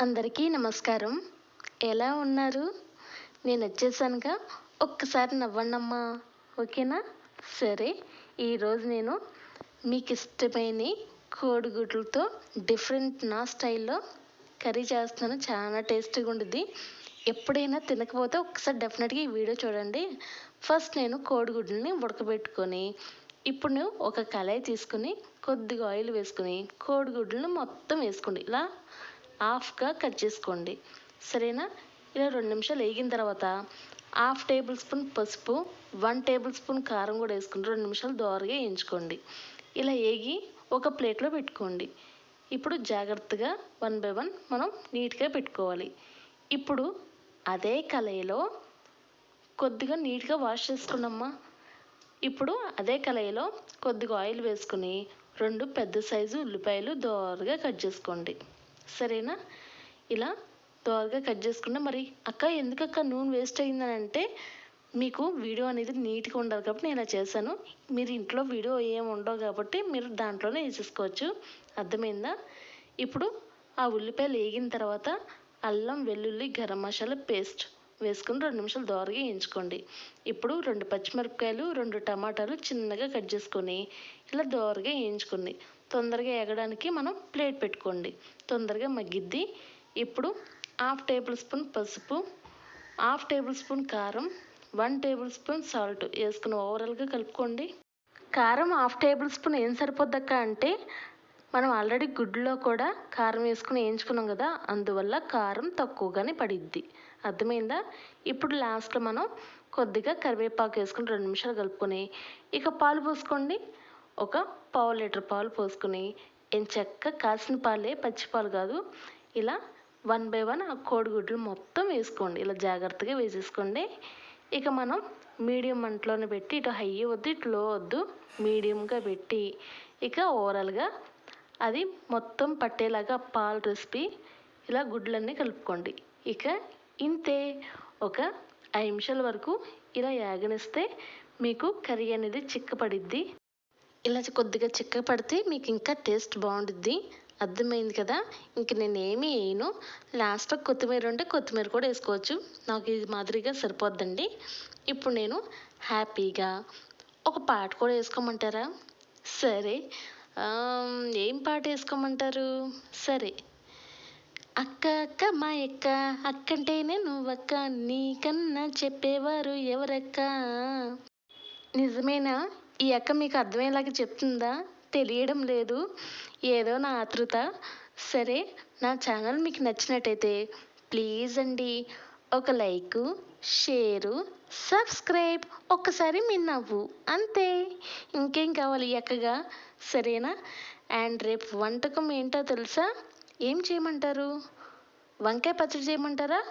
అందరికీ నమస్కారం. ఎలా ఉన్నారు? నేను వచ్చేసానుగా. ఒక్కసారి నవ్వండమ్మా. ఓకేనా? సరే ఈరోజు నేను మీకు ఇష్టమైన కోడిగుడ్లతో డిఫరెంట్ నా స్టైల్లో కర్రీ చేస్తున్నాను. చాలా టేస్టీగా ఉంటుంది ఎప్పుడైనా తినకపోతే ఒకసారి డెఫినెట్గా ఈ వీడియో చూడండి. ఫస్ట్ నేను కోడిగుడ్లని ఉడకబెట్టుకొని ఇప్పుడు ఒక కళాయి తీసుకుని కొద్దిగా ఆయిల్ వేసుకుని కోడిగుడ్లను మొత్తం వేసుకోండి. ఇలా హాఫ్గా కట్ చేసుకోండి. సరేనా? ఇలా రెండు నిమిషాలు వేగిన తర్వాత హాఫ్ టేబుల్ స్పూన్ పసుపు వన్ టేబుల్ స్పూన్ కారం కూడా వేసుకుని రెండు నిమిషాలు దోరగా వేయించుకోండి. ఇలా వేగి ఒక ప్లేట్లో పెట్టుకోండి. ఇప్పుడు జాగ్రత్తగా వన్ బై వన్ మనం నీట్గా పెట్టుకోవాలి. ఇప్పుడు అదే కళాయిలో కొద్దిగా నీట్గా వాష్ చేసుకున్నామ్మా ఇప్పుడు అదే కళాయిలో కొద్దిగా ఆయిల్ వేసుకుని రెండు పెద్ద సైజు ఉల్లిపాయలు దోరగా కట్ చేసుకోండి. సరేనా? ఇలా దోరగా కట్ చేసుకుంటే మరి అక్క ఎందుకు అక్క నూనె వేస్ట్ అయిందని అంటే మీకు వీడియో అనేది నీట్గా ఉండాలి కాబట్టి నేను ఇలా చేశాను. మీరు ఇంట్లో వీడియో ఏమి ఉండవు కాబట్టి మీరు దాంట్లోనే వేసేసుకోవచ్చు. అర్థమైందా? ఇప్పుడు ఆ ఉల్లిపాయలు వేగిన తర్వాత అల్లం వెల్లుల్లి గరం మసాలా పేస్ట్ వేసుకుని రెండు నిమిషాలు దోరగా వేయించుకోండి. ఇప్పుడు రెండు పచ్చిమిరపకాయలు రెండు టమాటాలు చిన్నగా కట్ చేసుకొని ఇలా దోరగా వేయించుకోండి. తొందరగా ఎగడానికి మనం ప్లేట్ పెట్టుకోండి. తొందరగా మగ్గిద్ది. ఇప్పుడు హాఫ్ టేబుల్ స్పూన్ పసుపు హాఫ్ టేబుల్ స్పూన్ కారం వన్ టేబుల్ స్పూన్ సాల్ట్ వేసుకుని ఓవరాల్గా కలుపుకోండి. కారం హాఫ్ టేబుల్ స్పూన్ ఏం సరిపోద్దక్క అంటే మనం ఆల్రెడీ గుడ్లో కూడా కారం వేసుకుని వేయించుకున్నాం కదా అందువల్ల కారం తక్కువగానే పడిద్ది. అర్థమైందా? ఇప్పుడు లాస్ట్లో మనం కొద్దిగా కరివేపాకు వేసుకుని రెండు నిమిషాలు కలుపుకొని ఇక పాలు పోసుకోండి. ఒక పావు లీటర్ పాలు పోసుకొని ఎంచక్క కాసిన పాలే పచ్చి పాలు కాదు. ఇలా వన్ బై వన్ ఆ కోడిగుడ్లు మొత్తం వేసుకోండి. ఇలా జాగ్రత్తగా వేసేసుకోండి. ఇక మనం మీడియం మంటలోనే పెట్టి ఇటు హై వద్దు ఇటు లో వద్దు మీడియంగా పెట్టి ఇక ఓవరాల్గా అది మొత్తం పట్టేలాగా పాలు రెసిపీ ఇలా గుడ్లన్నీ కలుపుకోండి. ఇక ఇంతే. ఒక ఐదు నిమిషాల వరకు ఇలా యాగనిస్తే మీకు కర్రీ అనేది చిక్కపడిద్ది. ఇలా కొద్దిగా చిక్క పడితే మీకు ఇంకా టేస్ట్ బాగుంటుంది అర్థమైంది కదా? ఇంక నేను ఏమీ వేయను లాస్ట్లో కొత్తిమీర ఉంటే కొత్తిమీర కూడా వేసుకోవచ్చు. నాకు ఇది మాదిరిగా సరిపోద్దండి. ఇప్పుడు నేను హ్యాపీగా ఒక పాట కూడా వేసుకోమంటారా? సరే. ఏం పాట వేసుకోమంటారు? సరే. అక్క అక్క మా ఎక్క అక్కంటేనే నువ్వక్క నీకన్నా చెప్పేవారు ఎవరక్క? నిజమేనా? ఈ అక్క మీకు అర్థమయ్యేలాగా చెప్తుందా? తెలియడం లేదు. ఏదో నా ఆతృత. సరే నా ఛానల్ మీకు నచ్చినట్టయితే ప్లీజ్ అండి ఒక లైకు షేరు సబ్స్క్రైబ్ ఒక్కసారి మీ నవ్వు. అంతే. ఇంకేం కావాలి ఎక్కగా సరేనా? అండ్ రేపు వంటకం ఏంటో తెలుసా? ఏం చేయమంటారు? వంకాయ పచ్చడి చేయమంటారా?